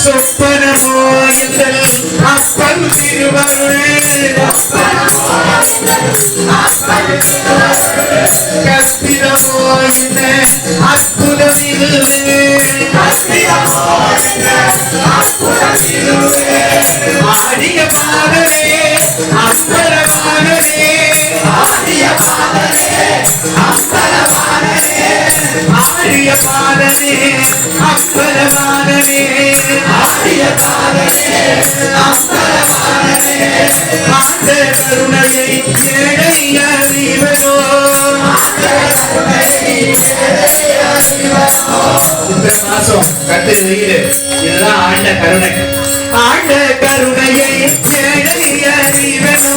சொப்பனமோ எங்கள் அப்பன் திருவருள் கற்பிதமோ என்ன அற்புதம் இதுவே ஆடிய பாடலே அம்பலமானதே ஆடிய பாடலே அம்பலமானதே ஆண்ட கருணையை ஏழை அறிவதோ இந்த மாசம் கட்டு வெயில் இதுதான் ஆண்ட கருணை. ஆண்ட கருணையை ஏழை அறிவதோ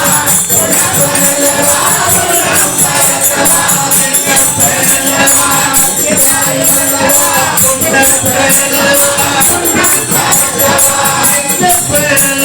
ஆண்ட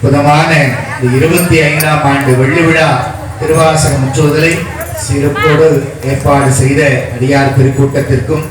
அற்புதமான இருபத்தி ஐந்தாம் ஆண்டு வெள்ளி விழா திருவாசகம் முற்றுவதலை சிறப்போடு ஏற்பாடு செய்த அடியார் பெருக்கூட்டத்திற்கும்